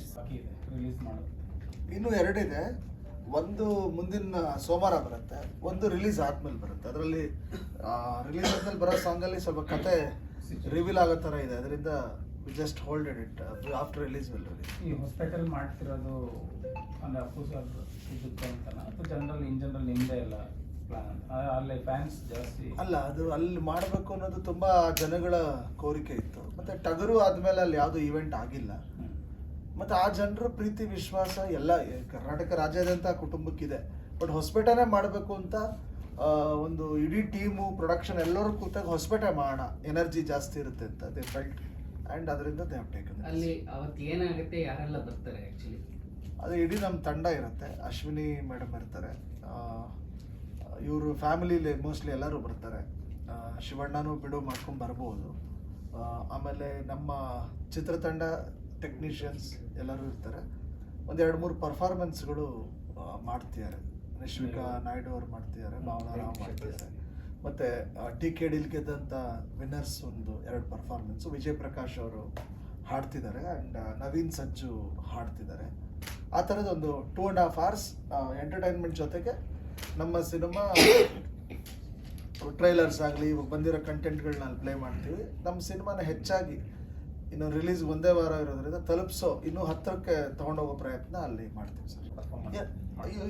ಎಷ್ಟು ಬಾಕಿ ಇದೆ? ರಿಲೀಸ್ ಮಾಡೋದು. ಇನ್ನು ಎರಡಿದೆ. ಒಂದು ಮುಂದಿನ ಸೋಮವಾರ ಬರುತ್ತೆ ಒಂದು ರಿಲೀಸ್ ಆದ್ಮೇಲೆ ಬರುತ್ತೆ. ಅದರಲ್ಲಿ ರಿಲೀಸ್ ಆದ್ಮೇಲೆ ಬರೋ ಸಾಂಗಲ್ಲಿ ಸ್ವಲ್ಪ ಕತೆ ರಿವೀಲ್ ಆಗೋ ಥರ ಇದೆ. ಅದರಿಂದ just hold it after release will release ಈ ಹಾಸ್ಪಿಟಲ್ ಮಾಡ್ತಿರೋದು ಅಂದರೆ ಅಪ್ಪು ಸರ್ ಇದಕ್ಕೆ ಅಥವಾ ಜನರಲ್ ಇನ್ ಜನರಲ್ ನಿಮ್ಮದೇ ಎಲ್ಲ ಪ್ಲಾನ್ ಅಲ್ಲಿ ಫ್ಯಾನ್ಸ್ ಜಾಸ್ತಿ? ಅಲ್ಲ ಅದು ಅಲ್ಲಿ ಮಾಡಬೇಕು ಅನ್ನೋದು ತುಂಬಾ ಜನಗಳ ಕೋರಿಕೆ ಇತ್ತು. ಮತ್ತೆ ಟಗರು ಆದ್ಮೇಲೆ ಅಲ್ಲಿ ಯಾವುದು ಇವೆಂಟ್ ಆಗಿಲ್ಲ. ಮತ್ತೆ ಆ ಜನರ ಪ್ರೀತಿ ವಿಶ್ವಾಸ ಎಲ್ಲ ಕರ್ನಾಟಕ ರಾಜ್ಯಾದ್ಯಂತ ಕುಟುಂಬಕ್ಕಿದೆ. ಬಟ್ ಹೊಸಪೇಟೆನೇ ಮಾಡಬೇಕು ಅಂತ ಒಂದು ಇಡೀ ಟೀಮು ಪ್ರೊಡಕ್ಷನ್ ಎಲ್ಲರೂ ಕೂತಾಗ ಹೊಸಪೇಟೆ ಮಾಡೋಣ ಎನರ್ಜಿ ಜಾಸ್ತಿ ಇರುತ್ತೆ ಅಂತ ದೇ ಫೆಲ್ಟ್ ಆ್ಯಂಡ್ ಅದರಿಂದ ದೇ ಹ್ಯಾವ್ ಟೇಕನ್ ಅಲ್ಲಿ ಅವತ್ತು ಏನಾಗುತ್ತೆ ಯಾರೆಲ್ಲ ಬರ್ತಾರೆ ಆ್ಯಕ್ಚುಲಿ ಅದು ಇಡೀ ನಮ್ಮ ತಂಡ ಇರುತ್ತೆ. ಅಶ್ವಿನಿ ಮೇಡಮ್ ಇರ್ತಾರೆ. ಇವರು ಫ್ಯಾಮಿಲಿಲಿ ಮೋಸ್ಟ್ಲಿ ಎಲ್ಲರೂ ಬರ್ತಾರೆ. ಶಿವಣ್ಣನೂ ಬಿಡು ಮಾಡ್ಕೊಂಡು ಬರ್ಬೋದು. ಆಮೇಲೆ ನಮ್ಮ ಚಿತ್ರತಂಡ ಟೆಕ್ನಿಷಿಯನ್ಸ್ ಎಲ್ಲರೂ ಇರ್ತಾರೆ. ಒಂದು ಎರಡು ಮೂರು ಪರ್ಫಾರ್ಮೆನ್ಸ್ಗಳು ಮಾಡ್ತಿದ್ದಾರೆ. ನಿಶ್ವಿಕಾ ನಾಯ್ಡು ಅವ್ರು ಮಾಡ್ತಿದ್ದಾರೆ ಭಾವನಾ ರಾವ್ ಮಾಡ್ತಿದ್ದಾರೆ. ಮತ್ತು ಟಿ ಕೆ ಡಿಲ್ ಗೆದ್ದಂಥ ವಿನ್ನರ್ಸ್ ಒಂದು ಎರಡು ಪರ್ಫಾರ್ಮೆನ್ಸು ವಿಜಯ್ ಪ್ರಕಾಶ್ ಅವರು ಹಾಡ್ತಿದ್ದಾರೆ ಆ್ಯಂಡ್ ನವೀನ್ ಸಜ್ಜು ಹಾಡ್ತಿದ್ದಾರೆ. ಆ ಥರದ ಒಂದು two and half hours entertainment ಜೊತೆಗೆ ನಮ್ಮ ಸಿನಿಮಾ ಟ್ರೈಲರ್ಸ್ ಆಗಲಿ ಬಂದಿರೋ ಕಂಟೆಂಟ್ಗಳನ್ನ ಅಲ್ಲಿ ಪ್ಲೇ ಮಾಡ್ತೀವಿ. ನಮ್ಮ ಸಿನಿಮಾನ ಹೆಚ್ಚಾಗಿ ಇನ್ನು ರಿಲೀಸ್ ಒಂದೇ ವಾರ ಇರೋದ್ರಿಂದ ತಲುಪಿಸೋ ಇನ್ನೂ ಹತ್ತಿರಕ್ಕೆ ತಗೊಂಡೋಗೋ ಪ್ರಯತ್ನ ಅಲ್ಲಿ ಮಾಡ್ತೀವಿ ಸರ್.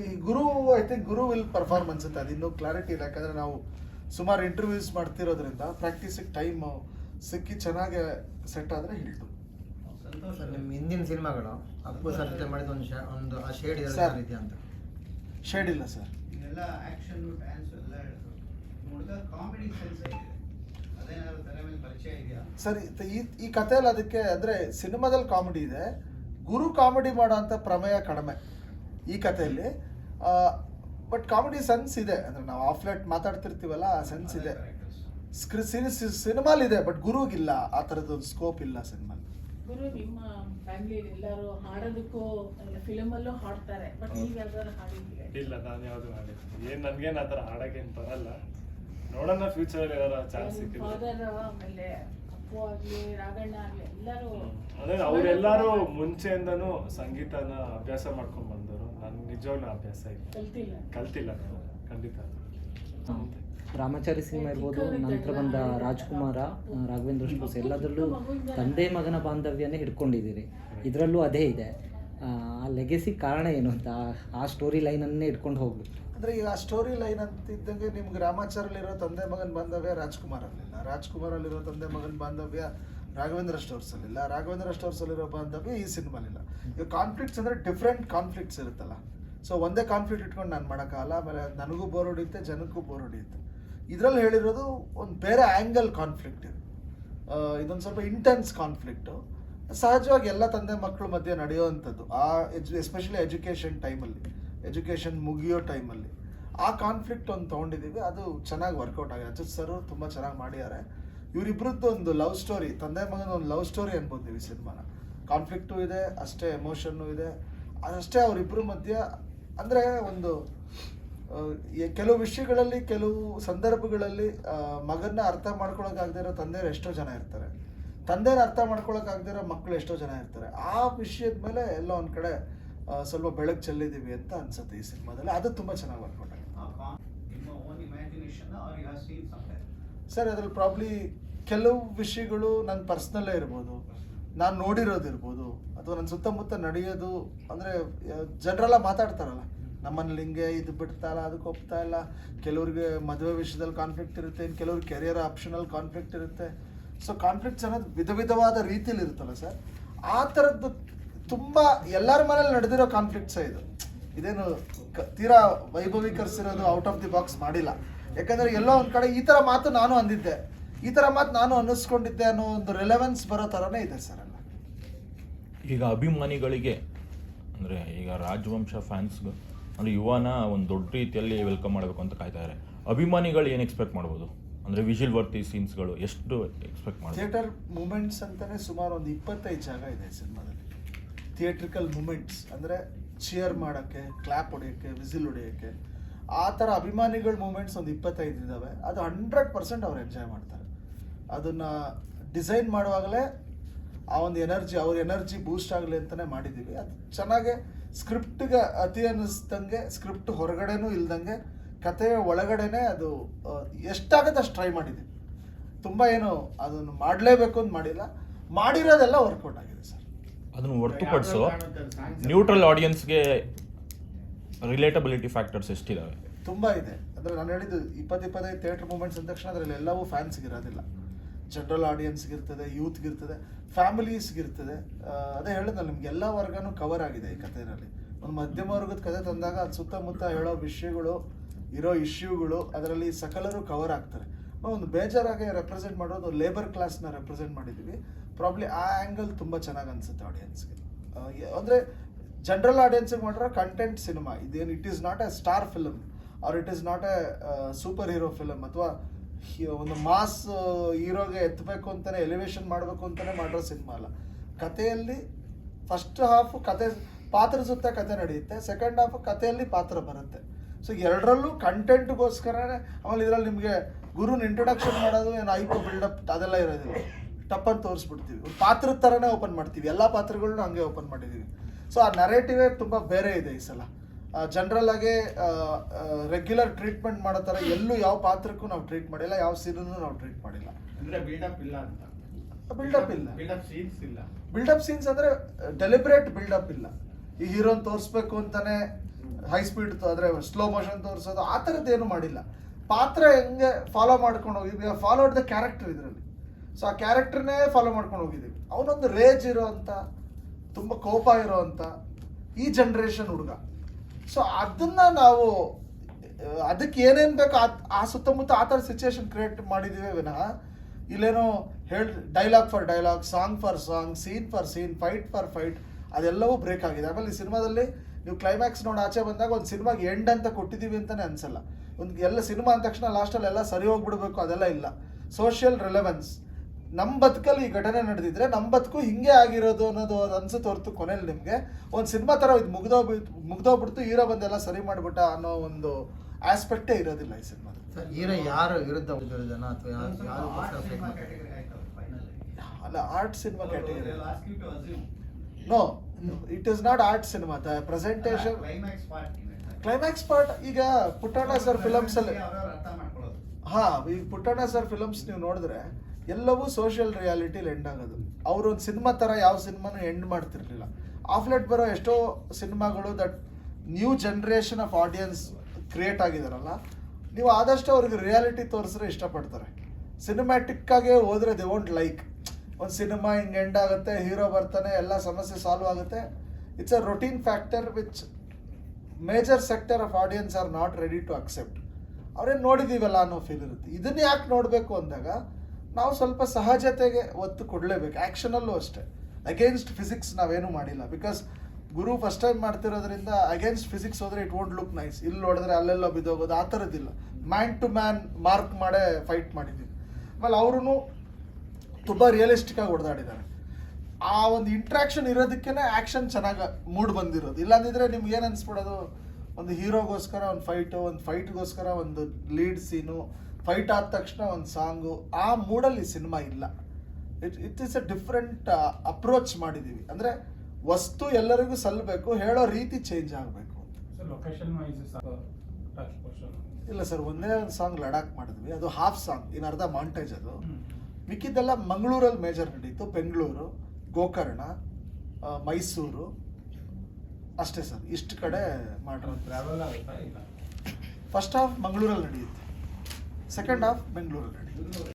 ಈ Guru I think Guru will perform ಅನ್ಸುತ್ತೆ. ಅದು ಇನ್ನೂ ಕ್ಲಾರಿಟಿ ಇಲ್ಲ. ಯಾಕಂದರೆ ನಾವು ಸುಮಾರು ಇಂಟರ್ವ್ಯೂಸ್ ಮಾಡ್ತಿರೋದ್ರಿಂದ ಪ್ರಾಕ್ಟೀಸಿಗೆ ಟೈಮ್ ಸಿಕ್ಕಿ ಚೆನ್ನಾಗಿ ಸೆಟ್ ಆದರೆ ಹಿಡಿದು. ಸರ್ ನಿಮ್ಮ ಹಿಂದಿನ ಸಿನಿಮಾಗಳು ಅಪ್ಪು ಸರ್ ಜೊತೆ ಮಾಡಿದ ಒಂದು ಶೇ- ಒಂದು ಆ ಶೇಡ್ ಸರ್. ಇದೆಯಾ ಅಂತ? ಶೇಡ್ ಇಲ್ಲ ಸರ್ ಇದೆಲ್ಲ ಆಕ್ಷನ್ ಡ್ಯಾನ್ಸ್ ಎಲ್ಲ ನೋಡಿದ ಕಾಮಿಡಿ ಸೆನ್ಸ್ ಇದೆ ಸರಿ ಈ ಈ ಕಥೆಯಲ್ಲಿ ಅದಕ್ಕೆ ಅಂದರೆ ಸಿನಿಮಾದಲ್ಲಿ ಕಾಮಿಡಿ ಇದೆ. ಗುರು ಕಾಮಿಡಿ ಮಾಡೋ ಅಂಥ ಪ್ರಮೇಯ ಕಡಿಮೆ ಈ ಕಥೆಯಲ್ಲಿ. ಬಟ್ ಕಾಮಿಡಿ ಸೆನ್ಸ್ ಇದೆ. ಅಂದರೆ ನಾವು ಆಫ್ಲೆಟ್ ಮಾತಾಡ್ತಿರ್ತೀವಲ್ಲ ಆ ಸೆನ್ಸ್ ಇದೆ. ಸ್ಕ್ರಿ ಸಿನಿಮಾಲಿದೆ ಬಟ್ ಗುರುಗಿಲ್ಲ ಆ ಥರದ್ದೊಂದು ಸ್ಕೋಪ್ ಇಲ್ಲ ಸಿನಿಮಾಲಿ. ಗುರು ನಿಮ್ಮ ಫ್ಯಾಮಿಲಿ ಎಲ್ಲರೂ ಹಾಡೋದಕ್ಕೂ ಫಿಲಮಲ್ಲೂ ಹಾಡ್ತಾರೆ. ಬಟ್ ನೀವು ಯಾವ್ದಾದ್ರು ಹಾಡಿದ್ದೀರಾ? ಇಲ್ಲ ನಾನು ಯಾವ್ದು ಮಾಡಿಲ್ಲ ಏನ್ ನನ್ಗೇನ್ ಆತರ ಅಂತ ಬರಲ್ಲ. ನೋಡೋಣ ಫ್ಯೂಚರ್ ಅಲ್ಲಿ ಏನಾರ ಚಾನ್ಸ್ ಸಿಕ್ಕಿದ್ರೆ. ಫಾದರ್ ಆಮೇಲೆ ಅಪ್ಪು ಆಗ್ಲಿ ರಾಘಣ್ಣ ಆಗ್ಲಿ ಎಲ್ಲರೂ ಅದೇ ಅವರೆಲ್ಲರೂ ಮುಂಚೆಯಿಂದನೂ ಸಂಗೀತನ ಅಭ್ಯಾಸ ಮಾಡ್ಕೊಂಡು ಬಂದವರು. ನಾನು ನಿಜವಾಗ್ಲೂ ಅಭ್ಯಾಸ ಇಲ್ಲ. ಕಲ್ತಿಲ್ಲ. ಕಲ್ತಿಲ್ಲ ನಾನು. ಖಂಡಿತ. ರಾಮಾಚಾರಿ ಸಿನಿಮಾ ಇರ್ಬೋದು ನಂತರ ಬಂದ ರಾಜ್ಕುಮಾರ ರಾಘವೇಂದ್ರ ಶ್ರೋಸ್ ಎಲ್ಲದರಲ್ಲೂ ತಂದೆ ಮಗನ ಬಾಂಧವ್ಯನೇ ಹಿಡ್ಕೊಂಡಿದ್ದೀರಿ. ಇದರಲ್ಲೂ ಅದೇ ಇದೆ. ಆ, ಲೆಗೆಸಿ ಕಾರಣ ಏನು ಅಂತ ಆ- ಸ್ಟೋರಿ ಲೈನನ್ನೇ ಇಟ್ಕೊಂಡು ಹೋಗ್ಬೇಕು ಅಂದರೆ ಈಗ ಆ ಸ್ಟೋರಿ ಲೈನ್ ಅಂತ ಇದ್ದಂಗೆ ನಿಮ್ಗೆ ರಾಮಾಚಾರಲ್ಲಿರೋ ತಂದೆ ಮಗನ ಬಾಂಧವ್ಯ ರಾಜ್ಕುಮಾರ್ ಅಲ್ಲಿಲ್ಲ ರಾಜ್ಕುಮಾರಲ್ಲಿರೋ ತಂದೆ ಮಗನ ಬಾಂಧವ್ಯ ರಾಘವೇಂದ್ರ ಸ್ಟೋರ್ಸ್ ಅಲ್ಲಿಲ್ಲ. ರಾಘವೇಂದ್ರ ಸ್ಟೋರ್ಸ್ ಅಲ್ಲಿರೋ ಬಾಂಧವ್ಯ ಈ ಸಿನಿಮಾಲಿಲ್ಲ ಈಗ ಕಾನ್ಫ್ಲಿಕ್ಟ್ಸ್ ಅಂದರೆ ಡಿಫ್ರೆಂಟ್ ಕಾನ್ಫ್ಲಿಕ್ಟ್ಸ್ ಇರುತ್ತಲ್ಲ. ಸೊ ಒಂದೇ ಕಾನ್ಫ್ಲಿಕ್ಟ್ ಇಟ್ಕೊಂಡು ನಾನು ಮಾಡೋಕ್ಕಾಗಲ್ಲ. ಆಮೇಲೆ ನನಗೂ ಬೋರ್ ಹೊಡಿಯುತ್ತೆ, ಜನಕ್ಕೂ ಬೋರ್ ಹೊಡಿಯುತ್ತೆ. ಇದರಲ್ಲಿ ಹೇಳಿರೋದು ಒಂದು ಬೇರೆ ಆ್ಯಂಗಲ್ ಕಾನ್ಫ್ಲಿಕ್ಟ್ ಇದು. ಇದೊಂದು ಸ್ವಲ್ಪ ಇಂಟೆನ್ಸ್ ಕಾನ್ಫ್ಲಿಕ್ಟು ಸಹಜವಾಗಿ ಎಲ್ಲ ತಂದೆ ಮಕ್ಕಳ ಮಧ್ಯೆ ನಡೆಯುವಂಥದ್ದು. ಆ, ಎಜು ಎಸ್ಪೆಷಲಿ ಎಜುಕೇಷನ್ ಟೈಮಲ್ಲಿ ಎಜುಕೇಷನ್ ಮುಗಿಯೋ ಟೈಮಲ್ಲಿ ಆ ಕಾನ್ಫ್ಲಿಕ್ಟ್ ಒಂದು ತೊಗೊಂಡಿದ್ದೀವಿ ಅದು ಚೆನ್ನಾಗಿ ವರ್ಕೌಟ್ ಆಗಿದೆ. ಅಜಿತ್ ಸರ್ ತುಂಬ ಚೆನ್ನಾಗಿ ಮಾಡಿದ್ದಾರೆ ಇವರಿಬ್ಬರದ್ದು ಒಂದು ಲವ್ ಸ್ಟೋರಿ ತಂದೆ ಮಗನ ಒಂದು ಲವ್ ಸ್ಟೋರಿ ಅನ್ಬೋತೀವಿ ಸಿನಿಮಾನ ಕಾನ್ಫ್ಲಿಕ್ಟು ಇದೆ, ಅಷ್ಟೇ ಎಮೋಷನ್ನು ಇದೆ. ಅಷ್ಟೇ ಅವರಿಬ್ಬರ ಮಧ್ಯೆ, ಅಂದರೆ ಒಂದು ಕೆಲವು ವಿಷಯಗಳಲ್ಲಿ, ಕೆಲವು ಸಂದರ್ಭಗಳಲ್ಲಿ ಮಗನ್ನ ಅರ್ಥ ಮಾಡ್ಕೊಳಕ್ಕಾಗದೇ ಇರೋ ತಂದೆಯರು ಎಷ್ಟೋ ಜನ ಇರ್ತಾರೆ. ತಂದೆನ ಅರ್ಥ ಮಾಡ್ಕೊಳಕ್ಕಾಗದೇ ಇರೋ ಮಕ್ಕಳು ಎಷ್ಟೋ ಜನ ಇರ್ತಾರೆ. ಆ ವಿಷಯದ ಮೇಲೆ ಎಲ್ಲ ಒಂದು ಕಡೆ ಸ್ವಲ್ಪ ಬೆಳಕು ಚೆಲ್ಲಿದ್ದೀವಿ ಅಂತ ಅನ್ಸುತ್ತೆ ಈ ಸಿನಿಮಾದಲ್ಲಿ. ಅದು ತುಂಬ ಚೆನ್ನಾಗಿ ವರ್ಕೌಟ್ ಸರ್ ಅದ್ರಲ್ಲಿ ಪ್ರಾಬ್ಲಿ ಕೆಲವು ವಿಷಯಗಳು ನನ್ನ ಪರ್ಸ್ನಲ್ಲೇ ಇರ್ಬೋದು. ನಾನು ನೋಡಿರೋದಿರ್ಬೋದು ಅಥವಾ ನನ್ನ ಸುತ್ತಮುತ್ತ ನಡೆಯೋದು ಅಂದರೆ ಜನರೆಲ್ಲ ಮಾತಾಡ್ತಾರಲ್ಲ. ನಮ್ಮಲ್ಲಿ ಹಿಂಗೆ ಇದು ಬಿಡ್ತಾ ಇಲ್ಲ ಅದಕ್ಕೆ ಒಪ್ತಾ ಇಲ್ಲ. ಕೆಲವ್ರಿಗೆ ಮದುವೆ ವಿಷಯದಲ್ಲಿ ಕಾನ್ಫ್ಲಿಕ್ಟ್ ಇರುತ್ತೆ ಇನ್ನು ಕೆಲವ್ರಿಗೆ ಕೆರಿಯರ್ ಆಪ್ಷನಲ್ಲಿ ಕಾನ್ಫ್ಲಿಕ್ಟ್ ಇರುತ್ತೆ. ಸೊ ಕಾನ್ಫ್ಲಿಕ್ಟ್ಸ್ ಅನ್ನೋದು ವಿಧ ವಿಧವಾದ ರೀತಿಯಲ್ಲಿ ಇರುತ್ತಲ್ಲ ಸರ್ ಆ ಥರದ್ದು ತುಂಬ ಎಲ್ಲರ ಮನೇಲಿ ನಡೆದಿರೋ ಕಾನ್ಫ್ಲಿಕ್ಟ್ಸ್ ಇದು. ಇದೇನು ತೀರಾ ವೈಭವೀಕರಿಸಿರೋದು ಔಟ್ ಆಫ್ ದಿ ಬಾಕ್ಸ್ ಮಾಡಿಲ್ಲ. ಯಾಕಂದ್ರೆ ಎಲ್ಲೋ ಒಂದು ಕಡೆ ಈ ಥರ ಮಾತು ನಾನು ಅಂದಿದ್ದೆ. ಈ ಥರ ಮಾತು ನಾನು ಅನ್ನಿಸ್ಕೊಂಡಿದ್ದೆ ಅನ್ನೋ ಒಂದು ರೆಲೆವೆನ್ಸ್ ಬರೋ ಥರನೇ ಇದೆ ಸರ್ ಎಲ್ಲ ಈಗ ಅಭಿಮಾನಿಗಳಿಗೆ ಅಂದರೆ ಈಗ ರಾಜವಂಶ ಫ್ಯಾನ್ಸ್ಗೆ ಅಂದರೆ ಯುವನ ಒಂದು ದೊಡ್ಡ ರೀತಿಯಲ್ಲಿ ವೆಲ್ಕಮ್ ಮಾಡಬೇಕು ಅಂತ ಕಾಯ್ತಾ ಇದ್ದಾರೆ ಅಭಿಮಾನಿಗಳು ಏನು ಎಕ್ಸ್ಪೆಕ್ಟ್ ಮಾಡ್ಬೋದು? ಅಂದರೆ ವಿಜುವಲ್ ವರ್ತಿ ಸೀನ್ಸ್ಗಳು ಎಷ್ಟು ಎಕ್ಸ್ಪೆಕ್ಟ್ ಮಾಡ್ತಾರೆ ಥಿಯೇಟರ್ ಮೂಮೆಂಟ್ಸ್ ಅಂತಲೇ ಸುಮಾರು ಒಂದು ಇಪ್ಪತ್ತೈದು ಜಾಗ ಇದೆ ಸಿನಿಮಾದಲ್ಲಿ. ಥಿಯೇಟ್ರಿಕಲ್ ಮೂಮೆಂಟ್ಸ್ ಅಂದರೆ ಚಿಯರ್ ಮಾಡೋಕ್ಕೆ ಕ್ಲ್ಯಾಪ್ ಹೊಡೆಯೋಕ್ಕೆ ವಿಸಿಲ್ ಹೊಡೆಯೋಕ್ಕೆ, ಆ ಥರ ಅಭಿಮಾನಿಗಳ ಮೂಮೆಂಟ್ಸ್ ಒಂದು ಇಪ್ಪತ್ತೈದು ಇದ್ದಾವೆ ಅದು ಹಂಡ್ರೆಡ್ ಪರ್ಸೆಂಟ್ ಅವ್ರು ಎಂಜಾಯ್ ಮಾಡ್ತಾರೆ. ಅದನ್ನು ಡಿಸೈನ್ ಮಾಡುವಾಗಲೇ ಆ ಒಂದು ಎನರ್ಜಿ ಅವ್ರ ಎನರ್ಜಿ ಬೂಸ್ಟ್ ಆಗಲಿ ಅಂತಲೇ ಮಾಡಿದ್ದೀವಿ ಅದು ಚೆನ್ನಾಗೆ ಸ್ಕ್ರಿಪ್ಟ್ಗೆ ಅತಿ ಅನ್ನಿಸ್ದಂಗೆ ಸ್ಕ್ರಿಪ್ಟ್ ಹೊರಗಡೆನೂ ಇಲ್ದಂಗೆ, ಕಥೆಯ ಒಳಗಡೆನೆ ಅದು ಎಷ್ಟಾಗುತ್ತೆ ಎಷ್ಟಾಗತ್ತೆ ಅಷ್ಟು ಟ್ರೈ ಮಾಡಿದ್ದೀವಿ ತುಂಬ ಏನು ಅದನ್ನು ಮಾಡಲೇಬೇಕು ಅಂತ ಮಾಡಿಲ್ಲ. ಮಾಡಿರೋದೆಲ್ಲ ವರ್ಕೌಟ್ ಆಗಿದೆ ಸರ್. ಅದನ್ನು ಹೊರತುಪಡಿಸು ನ್ಯೂಟ್ರಲ್ ಆಡಿಯನ್ಸ್ಗೆ ರಿಲೇಟಬಿಲಿಟಿ ಫ್ಯಾಕ್ಟರ್ಸ್ ಎಷ್ಟಿದಾವೆ? ತುಂಬ ಇದೆ. ಅಂದರೆ ನಾನು ಹೇಳಿದ್ದು ಇಪ್ಪತ್ತು ಇಪ್ಪತ್ತೈದು ಥಿಯೇಟರ್ ಮೂಮೆಂಟ್ಸ್ ಅಂದ ತಕ್ಷಣ ಅದರಲ್ಲಿ ಎಲ್ಲವೂ ಫ್ಯಾನ್ಸ್ಗೆ ಇರೋದಿಲ್ಲ ಜನರಲ್ ಆಡಿಯನ್ಸ್ಗೆ ಇರ್ತದೆ ಯೂತ್ಗೆ ಇರ್ತದೆ ಫ್ಯಾಮಿಲೀಸ್ಗೆ ಇರ್ತದೆ ಅದೇ ಹೇಳಿದ್ನಲ್ಲ ನಿಮ್ಗೆ ಎಲ್ಲ ವರ್ಗನೂ ಕವರ್ ಆಗಿದೆ ಈ ಕಥೆಯಲ್ಲಿ ಒಂದು ಮಧ್ಯಮ ವರ್ಗದ ಕಥೆ ತಂದಾಗ ಅದು ಸುತ್ತಮುತ್ತ ಹೇಳೋ ವಿಷಯಗಳು ಇರೋ ಇಶ್ಯೂಗಳು ಅದರಲ್ಲಿ ಸಕಲರು ಕವರ್ ಆಗ್ತಾರೆ. ಒಂದು ಬೇಜಾರಾಗಿ ರೆಪ್ರೆಸೆಂಟ್ ಮಾಡೋದು ಲೇಬರ್ ಕ್ಲಾಸ್ನ ರೆಪ್ರೆಸೆಂಟ್ ಮಾಡಿದ್ದೀವಿ. ಪ್ರಾಬ್ಲಿ ಆ ಆ್ಯಂಗಲ್ ತುಂಬ ಚೆನ್ನಾಗಿ ಅನಿಸುತ್ತೆ ಆಡಿಯನ್ಸ್ಗೆ ಅಂದರೆ ಜನರಲ್ ಆಡಿಯನ್ಸಿಗೆ ಮಾಡಿರೋ ಕಂಟೆಂಟ್ ಸಿನಿಮಾ ಇದೇನು it is not a star film or it is not a super hero film ಅಥವಾ ಒಂದು ಮಾಸ್ ಹೀರೋಗೆ ಎತ್ತಬೇಕು ಅಂತಲೇ ಎಲಿವೇಶನ್ ಮಾಡಬೇಕು ಅಂತಲೇ ಮಾಡಿರೋ ಸಿನಿಮಾ ಅಲ್ಲ. ಕಥೆಯಲ್ಲಿ ಫಸ್ಟ್ ಹಾಫ್ ಕತೆ ಪಾತ್ರ ಸುತ್ತ ಕತೆ ನಡೆಯುತ್ತೆ ಸೆಕೆಂಡ್ ಹಾಫ್ ಕಥೆಯಲ್ಲಿ ಪಾತ್ರ ಬರುತ್ತೆ. ಸೊ ಎರಡರಲ್ಲೂ ಕಂಟೆಂಟ್ಗೋಸ್ಕರನೇ ಆಮೇಲೆ ಇದರಲ್ಲಿ ನಿಮಗೆ ಗುರುನ ಇಂಟ್ರೊಡಕ್ಷನ್ ಮಾಡೋದು ಏನು ಐಪೋ ಬಿಲ್ಡಪ್ ಅದೆಲ್ಲ ಇರೋದಿಲ್ಲ. ಟಪ್ ಅಂತ ತೋರಿಸ್ಬಿಡ್ತೀವಿ. ಒಂದು ಪಾತ್ರದ ಥರನೇ ಓಪನ್ ಮಾಡ್ತೀವಿ. ಎಲ್ಲ ಪಾತ್ರಗಳನ್ನ ಹಂಗೆ ಓಪನ್ ಮಾಡಿದ್ದೀವಿ ಸೊ ಆ ನರೇಟಿವೇ ತುಂಬ ಬೇರೆ ಇದೆ ಈ ಸಲ. ಜನರಲ್ ಆಗಿ ರೆಗ್ಯುಲರ್ ಟ್ರೀಟ್ಮೆಂಟ್ ಮಾಡೋ ಥರ ಎಲ್ಲೂ ಯಾವ ಪಾತ್ರಕ್ಕೂ ನಾವು ಟ್ರೀಟ್ ಮಾಡಿಲ್ಲ ಯಾವ ಸೀನನ್ನು ನಾವು ಟ್ರೀಟ್ ಮಾಡಿಲ್ಲ. ಅಂದ್ರೆ ಬಿಲ್ಡಪ್ ಇಲ್ಲ ಅಂತ. ಬಿಲ್ಡಪ್ ಇಲ್ಲ. ಬಿಲ್ಡಪ್ ಸೀನ್ಸ್ ಇಲ್ಲ. ಬಿಲ್ಡಪ್ ಸೀನ್ಸ್ ಅಂದ್ರೆ ಡೆಲಿಬ್ರೇಟ್ ಬಿಲ್ಡಪ್ ಇಲ್ಲ. ಈ ಹೀರೋನ್ ತೋರಿಸ್ಬೇಕು ಅಂತಾನೆ ಹೈ ಸ್ಪೀಡ್ ಅಂದ್ರೆ ಸ್ಲೋ ಮೋಷನ್ ತೋರಿಸೋದು ಆ ಥರದ್ದು ಏನು ಮಾಡಿಲ್ಲ. ಪಾತ್ರ ಹೆಂಗೆ ಫಾಲೋ ಮಾಡ್ಕೊಂಡು ಹೋಗಿ ಫಾಲೋಡ್ ದ ಕ್ಯಾರೆಕ್ಟರ್ ಇದರಲ್ಲಿ. ಸೊ ಆ ಕ್ಯಾರೆಕ್ಟರ್ನೇ ಫಾಲೋ ಮಾಡ್ಕೊಂಡು ಹೋಗಿದ್ದೀವಿ. ಅವನೊಂದು ರೇಜ್ ಇರೋವಂಥ ತುಂಬ ಕೋಪ ಇರೋವಂಥ ಈ ಜನ್ರೇಷನ್ ಹುಡುಗ. ಸೊ ಅದನ್ನ ನಾವು, ಅದಕ್ಕೆ ಏನೇನು ಬೇಕು ಆ- ಸುತ್ತಮುತ್ತ ಆ ಥರ ಸಿಚುವೇಶನ್ ಕ್ರಿಯೇಟ್ ಮಾಡಿದ್ದೀವಿ ವಿನಃ, ಇಲ್ಲೇನೋ ಹೇಳ್ dialogue for dialogue song for song scene for scene fight for fight ಅದೆಲ್ಲವೂ ಬ್ರೇಕ್ ಆಗಿದೆ. ಆಮೇಲೆ ಈ ಸಿನಿಮಾದಲ್ಲಿ ನೀವು ಕ್ಲೈಮ್ಯಾಕ್ಸ್ ನೋಡಿ ಆಚೆ ಬಂದಾಗ ಒಂದು ಸಿನಿಮಾಗೆ ಎಂಡ್ ಅಂತ ಕೊಟ್ಟಿದ್ದೀವಿ ಅಂತಲೇ ಅನ್ಸಲ್ಲ. ಒಂದು ಎಲ್ಲ ಸಿನಿಮಾ ಅಂದ ತಕ್ಷಣ ಲಾಸ್ಟಲ್ಲಿ ಎಲ್ಲ ಸರಿ ಹೋಗ್ಬಿಡ್ಬೇಕು ಅದೆಲ್ಲ ಇಲ್ಲ. ಸೋಷಿಯಲ್ ರಿಲೆವೆನ್ಸ್ ನಮ್ಮ ಬದುಕಲ್ಲಿ ಈ ಘಟನೆ ನಡೆದಿದ್ರೆ ನಮ್ಮ ಬದುಕು ಹಿಂಗೆ ಆಗಿರೋದು ಅನ್ನೋದು ಅನ್ಸುತ್ತೆ ಹೊರತು ಕೊನೆಯಲ್ಲಿ ನಿಮಗೆ. ಒಂದು ಸಿನಿಮಾ ಥರ ಇದು ಮುಗ್ದೋಗ್ಬಿಟ್ಟು ಮುಗ್ದೋಗ್ಬಿಡ್ತು ಹೀರೋ ಬಂದೆಲ್ಲ ಸರಿ ಮಾಡಿಬಿಟ್ಟ ಅನ್ನೋ ಒಂದು ಆಸ್ಪೆಕ್ಟೇ ಇರೋದಿಲ್ಲ ಈ ಸಿನಿಮಾದಲ್ಲಿ. ಸರ್ ಹೀರೋ ಯಾರು ವಿರುದ್ಧ ಜನ ಅಥವಾ ಯಾರು ಅಲ್ಲ art cinema category no it is not art cinema the presentation climax part climax part ಈಗ ಪುಟ್ಟಣ್ಣ ಸರ್ ಫಿಲಮ್ಸ್ ಅಲ್ಲಿ ಅವ್ರವ್ರು ಹಾ ಈಗ ಪುಟ್ಟಣ್ಣ ಸರ್ ಫಿಲಮ್ಸ್ ನೀವು ನೋಡಿದ್ರೆ ಎಲ್ಲವೂ ಸೋಷಿಯಲ್ ರಿಯಾಲಿಟಿಲಿ ಎಂಡ್ ಆಗೋದು. ಅವರು ಒಂದು ಸಿನಿಮಾ ಥರ ಯಾವ ಸಿನಿಮಾನು ಎಂಡ್ ಮಾಡ್ತಿರ್ಲಿಲ್ಲ. ಆಫ್ಲೆಟ್ ಬರೋ ಎಷ್ಟೋ ಸಿನಿಮಾಗಳು that new generation of audience create ಆಗಿದಾರಲ್ಲ, ನೀವು ಆದಷ್ಟು ಅವ್ರಿಗೆ ರಿಯಾಲಿಟಿ ತೋರಿಸಿದ್ರೆ ಇಷ್ಟಪಡ್ತಾರೆ. ಸಿನಿಮ್ಯಾಟಿಕ್ ಹೋದರೆ ಹೋದ್ರೆ ದೇ ವೋಂಟ್ ಲೈಕ್ ಒಂದು ಸಿನಿಮಾ ಹಿಂಗೆ ಎಂಡ್ ಆಗುತ್ತೆ ಹೀರೋ ಬರ್ತಾನೆ, ಎಲ್ಲ ಸಮಸ್ಯೆ ಸಾಲ್ವ್ ಆಗುತ್ತೆ. It's a routine factor which major sector of audience are not ready to accept ಅವ್ರೇನು ನೋಡಿದ್ದೀವಲ್ಲ ಅನ್ನೋ ಫೀಲ್ ಇರುತ್ತೆ. ಇದನ್ನ ಯಾಕೆ ನೋಡಬೇಕು ಅಂದಾಗ ನಾವು ಸ್ವಲ್ಪ ಸಹಜತೆಗೆ ಒತ್ತು ಕೊಡಲೇಬೇಕು. ಆ್ಯಕ್ಷನಲ್ಲೂ ಅಷ್ಟೇ. ಅಗೇನ್ಸ್ಟ್ ಫಿಸಿಕ್ಸ್ ನಾವೇನು ಮಾಡಿಲ್ಲ. ಬಿಕಾಸ್ ಗುರು ಫಸ್ಟ್ ಟೈಮ್ ಮಾಡ್ತಿರೋದ್ರಿಂದ ಅಗೇನ್ಸ್ಟ್ ಫಿಸಿಕ್ಸ್ ಹೋದರೆ ಇಟ್ ವೋಂಟ್ ಲುಕ್ ನೈಸ್ ಇಲ್ಲಿ ನೋಡಿದ್ರೆ ಅಲ್ಲೆಲ್ಲ ಬಿದ್ದೋಗೋದು ಆ ಥರದ್ದಿಲ್ಲ ಮ್ಯಾನ್ ಟು ಮ್ಯಾನ್ ಮಾರ್ಕ್ ಮಾಡೇ ಫೈಟ್ ಮಾಡಿದ್ದೀವಿ. ಆಮೇಲೆ ಅವರು ತುಂಬ ರಿಯಲಿಸ್ಟಿಕ್ಕಾಗಿ ಹೊಡೆದಾಡಿದ್ದಾರೆ ಆ ಒಂದು ಇಂಟ್ರ್ಯಾಕ್ಷನ್ ಇರೋದಕ್ಕೇ ಆ್ಯಕ್ಷನ್ ಚೆನ್ನಾಗಿ ಮೂಡ್ ಬಂದಿರೋದು. ಇಲ್ಲಾಂದಿದ್ರೆ ನಿಮ್ಗೆ ಏನು ಅನ್ಸ್ಬಿಡೋದು? ಒಂದು ಹೀರೋಗೋಸ್ಕರ ಒಂದು ಫೈಟು ಒಂದು ಫೈಟ್ಗೋಸ್ಕರ ಒಂದು ಲೀಡ್ ಸೀನು ಫೈಟ್ ಆದ ತಕ್ಷಣ ಒಂದು ಸಾಂಗು ಆ ಮೂಡಲ್ಲಿ ಸಿನಿಮಾ ಇಲ್ಲ. It it is a different approach ಮಾಡಿದ್ದೀವಿ ಅಂದರೆ ವಸ್ತು ಎಲ್ಲರಿಗೂ ಸಲ್ಲಬೇಕು ಹೇಳೋ ರೀತಿ ಚೇಂಜ್ ಆಗಬೇಕು ಇಲ್ಲ ಸರ್ ಒಂದೇ ಒಂದು ಸಾಂಗ್ ಲಡಾಖ್ ಮಾಡಿದ್ವಿ. ಅದು ಹಾಫ್ ಸಾಂಗ್ ಇನ್ನು ಅರ್ಧ ಮಾಂಟೇಜ್ ಅದು. ಮಿಕ್ಕಿದ್ದೆಲ್ಲ ಮಂಗಳೂರಲ್ಲಿ ಮೇಜರ್ ನಡೀತು. ಬೆಂಗಳೂರು ಗೋಕರ್ಣ ಮೈಸೂರು. ಅಷ್ಟೇ ಸರ್ ಇಷ್ಟು ಕಡೆ ಮಾಡಿರೋ ಫಸ್ಟ್ ಹಾಫ್ ಮಂಗಳೂರಲ್ಲಿ ನಡೆಯುತ್ತೆ. ಸೆಕೆಂಡ್ ಹಾಫ್ ಬೆಂಗಳೂರಲ್ಲಿ ನಡೆಯುತ್ತೆ